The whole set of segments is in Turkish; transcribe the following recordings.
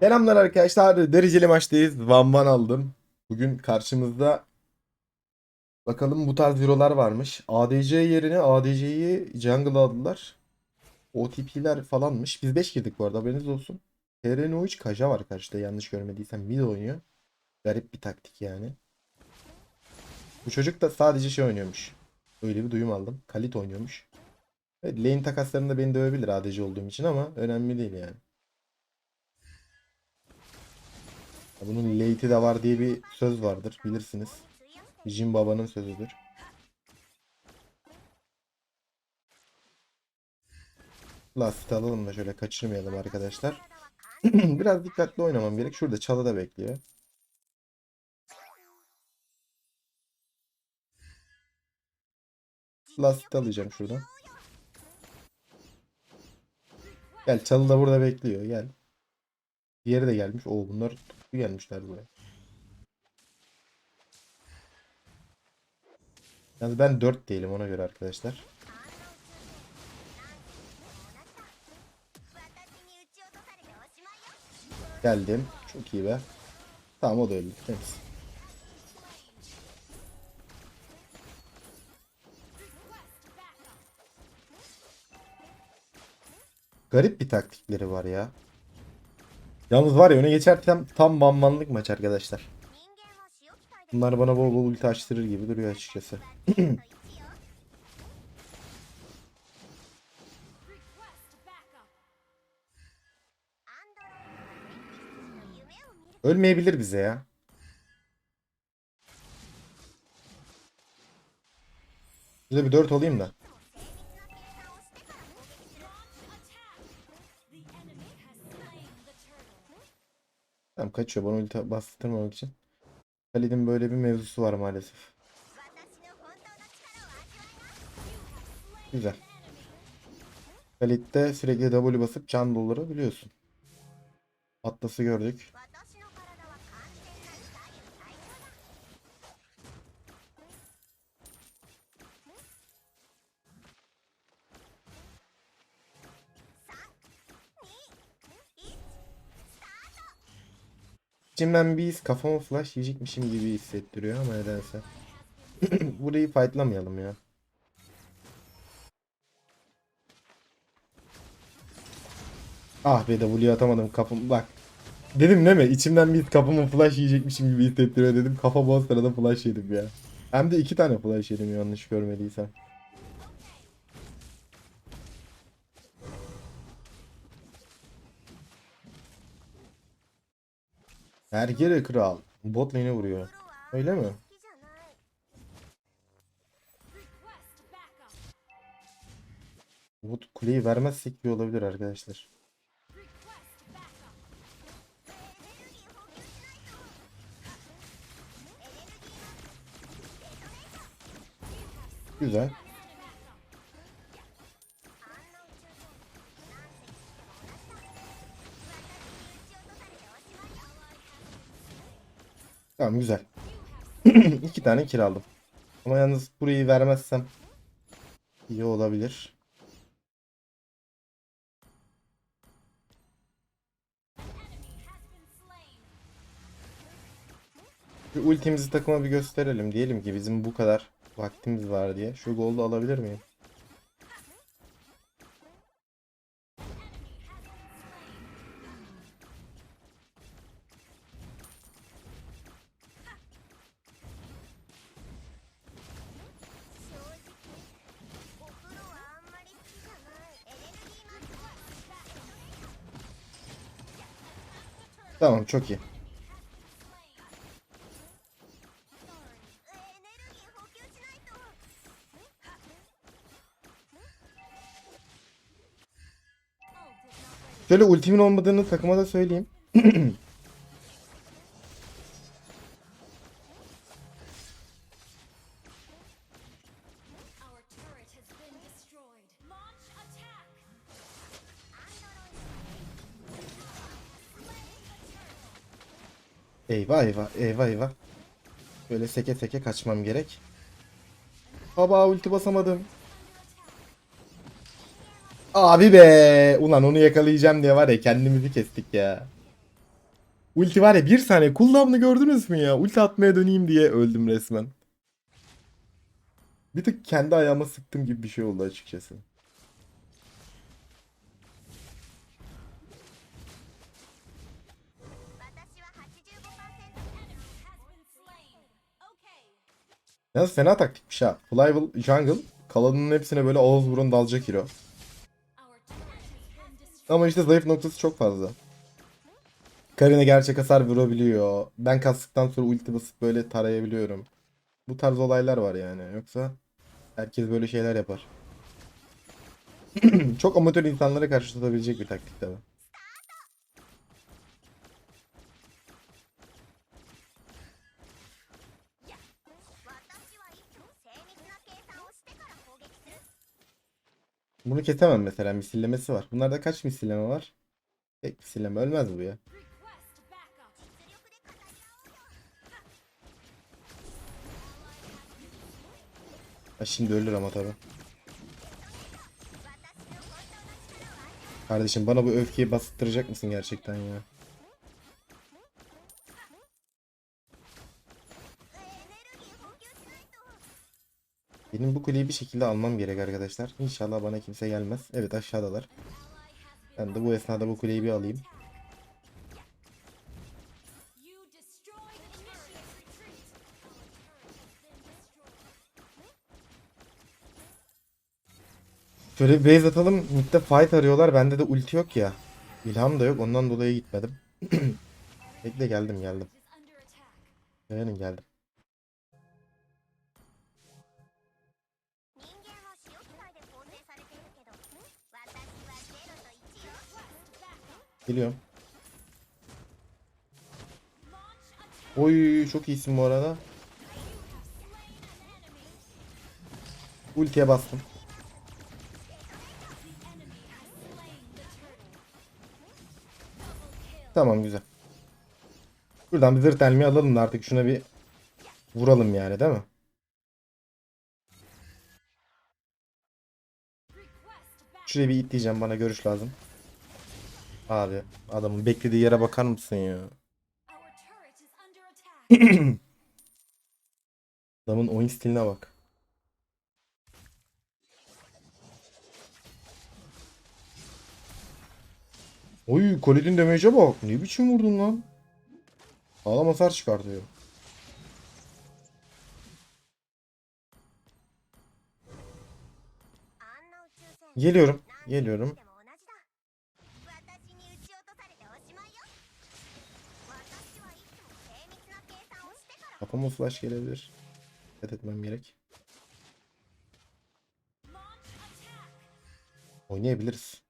Selamlar arkadaşlar. Dereceli maçtayız. Van Van aldım. Bugün karşımızda bakalım bu tarz hero'lar varmış. ADC yerine ADC'yi jungle aldılar. OTP'ler falanmış. Biz 5 girdik bu arada haberiniz olsun. TRNO3 Kaja var karşıda yanlış görmediysem mid oynuyor. Garip bir taktik yani. Bu çocuk da sadece şey oynuyormuş. Öyle bir duyum aldım. Kalit oynuyormuş. Evet, lane takaslarında beni dövebilir ADC olduğum için ama önemli değil yani. Ya Bunun late'i de var diye bir söz vardır bilirsiniz. Jin Baba'nın sözüdür. Lastik alalım da şöyle kaçırmayalım arkadaşlar. Biraz dikkatli oynamam gerek. Şurada çalı da bekliyor. Lastik alacağım şuradan. Gel çalı da burada bekliyor. Gel. Diğeri de gelmiş. Oo bunlar tutku gelmişler buraya. Yalnız ben 4 değilim ona göre arkadaşlar. Geldim. Çok iyi be. Tamam o da öldü. Temiz. Garip bir taktikleri var ya. Yalnız var ya öne geçersem tam bambanlık maç arkadaşlar. Bunlar bana bol bol ulti açtırır gibi duruyor açıkçası. Ölmeyebilir bize ya. Şurada bir 4 olayım da. Tamam kaçıyor bana ulti bastırmamak için. Khalid'in böyle bir mevzusu var maalesef. Güzel. Khalid'de sürekli W basıp can doldurabiliyorsun. Atlas'ı gördük. Bir his kafama flash yiyecekmişim gibi hissettiriyor ama nedense. Burayı fightlamayalım ya. Ah be W atamadım kafam bak. Dedim değil mi? İçimden bir his kafama flash yiyecekmişim gibi hissettiriyor dedim. Kafa boz sırada flash yedim ya. Hem de iki tane flash yedim yanlış görmediysem. Herkere kral. Bot lane'e vuruyor. Öyle mi? Bot kuleyi vermezsek iyi olabilir arkadaşlar. Güzel. Tamam güzel. İki tane kiraldım. Ama yalnız burayı vermezsem iyi olabilir. Şu ultimizi takıma bir gösterelim. Diyelim ki bizim bu kadar vaktimiz var diye. Şu goldu alabilir miyim? Tamam çok iyi. Şöyle ultimin olmadığını takıma da söyleyeyim. Eyvah eyvah eyvah eyvah. Böyle seke seke kaçmam gerek. Baba ulti basamadım. Abi be. Ulan onu yakalayacağım diye var ya kendimizi kestik ya. Ulti var ya bir saniye cooldown'u gördünüz mü ya? Ulti atmaya döneyim diye öldüm resmen. Bir tık kendi ayağıma sıktım gibi bir şey oldu açıkçası. Yalnız fena taktikmiş ha. Flyable Jungle kalanının hepsine böyle ağız burun dalacak hero. Ama işte zayıf noktası çok fazla. Karine gerçek hasar vurabiliyor. Ben kastıktan sonra ulti basıp böyle tarayabiliyorum. Bu tarz olaylar var yani. Yoksa herkes böyle şeyler yapar. çok amatör insanlara karşı tutabilecek bir taktik tabi. Bunu kesemem mesela misillemesi var. Bunlarda kaç misilleme var? Tek misilleme ölmez bu ya. Ha şimdi ölür ama tabi. Kardeşim bana bu öfkeyi bastıracak mısın gerçekten ya? Benim bu kuleyi bir şekilde almam gerek arkadaşlar. İnşallah bana kimse gelmez. Evet aşağıdalar. Ben de bu esnada bu kuleyi bir alayım. Şöyle bir base atalım. Mid'de fight arıyorlar. Bende de ulti yok ya. İlham da yok. Ondan dolayı gitmedim. Bekle geldim geldim. Dayanın geldim. Geliyorum. Oy çok iyisin bu arada. Ultiye bastım. Tamam güzel. Buradan bir zırt elmi alalım da artık şuna bir vuralım yani değil mi? Şuraya bir itleyeceğim bana görüş lazım. Abi adamın beklediği yere bakar mısın ya? Adamın oyun stiline bak. Oy Kolid'in damage'e bak. Ne biçim vurdun lan? Sağlam hasar çıkartıyor. Geliyorum. Geliyorum. Kafama flash gelebilir. Dikkat etmem gerek. Oynayabiliriz.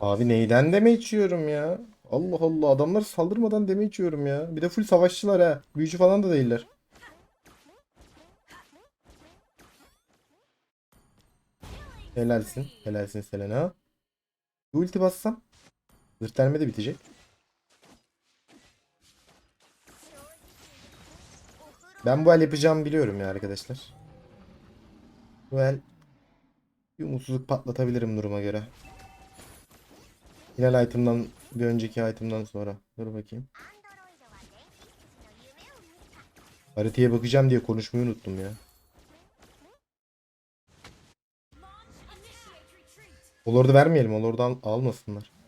Abi neyden deme içiyorum ya? Allah Allah adamlar saldırmadan deme içiyorum ya. Bir de full savaşçılar ha. Büyücü falan da değiller. Helalsin. Helalsin Selena. Bir ulti bassam. Zırhlenme de bitecek. Ben bu el yapacağımı biliyorum ya arkadaşlar. Bu el bir umutsuzluk patlatabilirim duruma göre. Hilal item'dan bir önceki item'dan sonra. Dur bakayım. Haritaya bakacağım diye konuşmayı unuttum ya. Olordu vermeyelim. Olordu al almasınlar.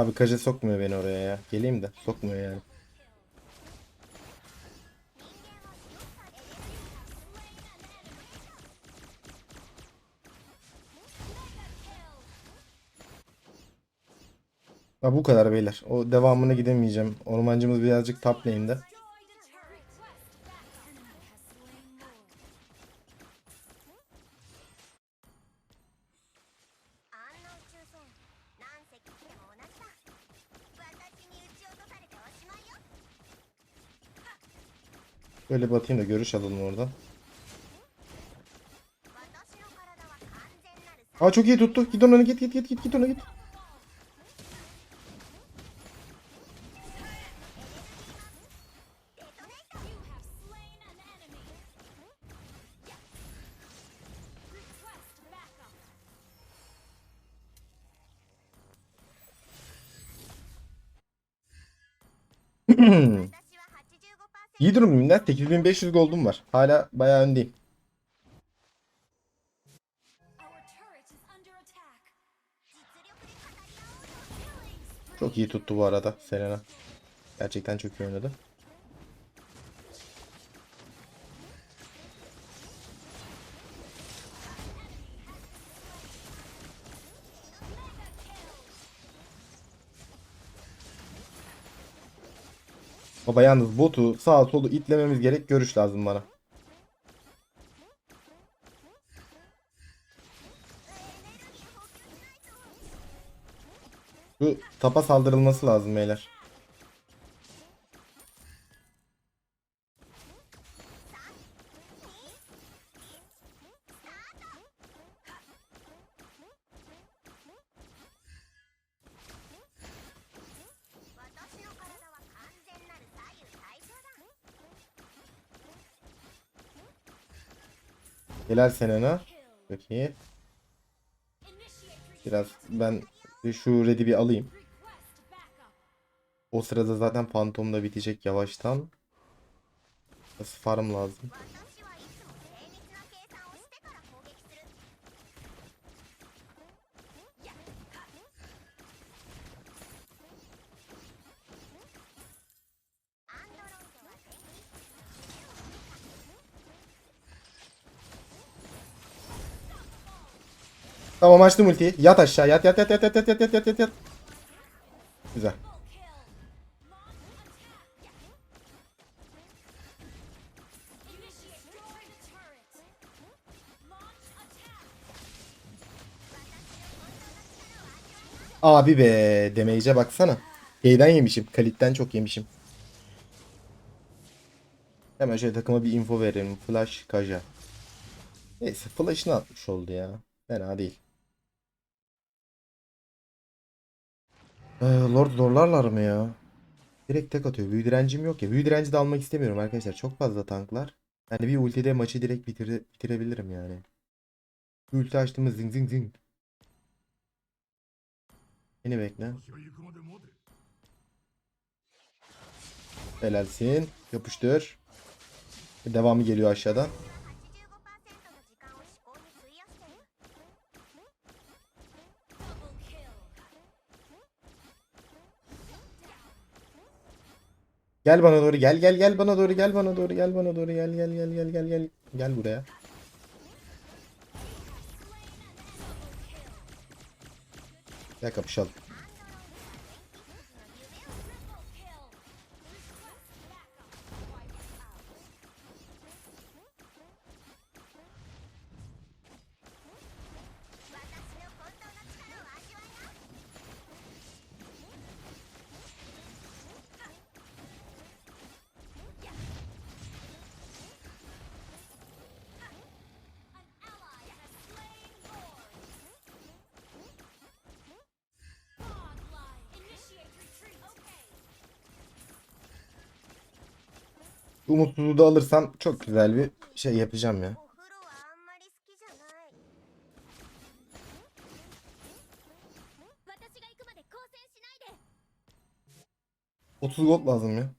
Abi kaje sokmuyor beni oraya ya. Geleyim de sokmuyor yani. Ha, bu kadar beyler. O devamına gidemeyeceğim. Ormancımız birazcık top lane'de. Böyle batayım da görüş alalım oradan. Aa çok iyi tuttu. Git ona git git git git git ona git. Hmm. İyi durumdayım lan. 8500 gold'um var. Hala bayağı öndeyim. Çok iyi tuttu bu arada Selena. Gerçekten çok iyi oynadı. Baba yalnız botu sağa solu itlememiz gerek görüş lazım bana. Şu tapa saldırılması lazım beyler. " Helal Selena. Çok iyi. Biraz ben şu red'i bir alayım. O sırada zaten Phantom da bitecek yavaştan. Farm lazım? Tamam açtım ultiyi. Yat aşağı. Yat yat yat yat yat yat yat yat yat yat. Güzel. Abi be. Damage'e baksana. Şeyden yemişim. Kalitten çok yemişim. Hemen şöyle takıma bir info verelim. Flash Kaja. Neyse flash'ını atmış oldu ya. Fena değil. Ee, Lord zorlarlar mı ya? Direkt tek atıyor. Büyü direncim yok ya. Büyü direnci de almak istemiyorum arkadaşlar. Çok fazla tanklar. Yani bir ultide maçı direkt bitire, bitirebilirim yani. Bir ulti açtığımız zing zing zing. Beni bekle. Helalsin. Yapıştır. Devamı geliyor aşağıdan. Gel bana doğru gel gel gel bana doğru gel bana doğru gel bana doğru gel gel gel gel gel gel gel buraya. Gel kapışalım. Şu umutsuzluğu da alırsam çok güzel bir şey yapacağım ya. Otuz gold lazım ya.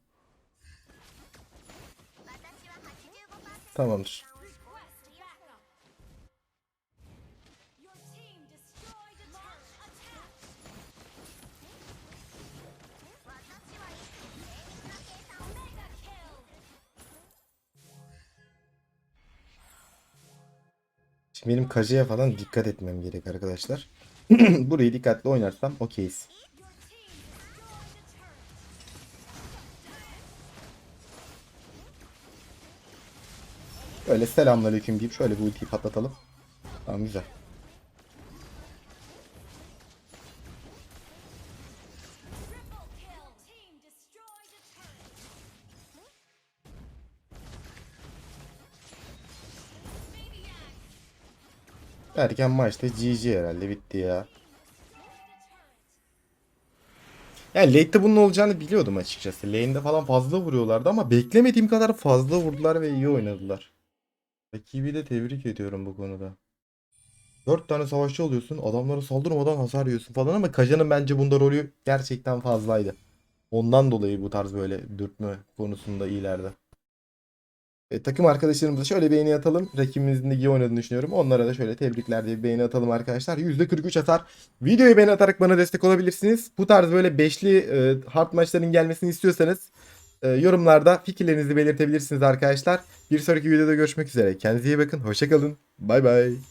Tamamdır. Şimdi benim Kaja'ya falan dikkat etmem gerek arkadaşlar. Burayı dikkatli oynarsam okeyiz. Böyle selamünaleyküm deyip şöyle bir ultiyi patlatalım. Tamam güzel. Erken maçta GG herhalde bitti ya. Yani late'de bunun olacağını biliyordum açıkçası. Lane'de falan fazla vuruyorlardı ama beklemediğim kadar fazla vurdular ve iyi oynadılar. Rakibi de tebrik ediyorum bu konuda. 4 tane savaşçı alıyorsun, adamlara saldırmadan hasar yiyorsun falan ama Kaja'nın bence bunda rolü gerçekten fazlaydı. Ondan dolayı bu tarz böyle dürtme konusunda iyilerde. E, takım arkadaşlarımıza şöyle beğeni atalım. Rakibimizin de iyi oynadığını düşünüyorum. Onlara da şöyle tebrikler diye bir beğeni atalım arkadaşlar. %43 atar. Videoyu beğeni atarak bana destek olabilirsiniz. Bu tarz böyle beşli e, hard maçların gelmesini istiyorsanız e, yorumlarda fikirlerinizi belirtebilirsiniz arkadaşlar. Bir sonraki videoda görüşmek üzere. Kendinize iyi bakın. Hoşçakalın. Bay bay.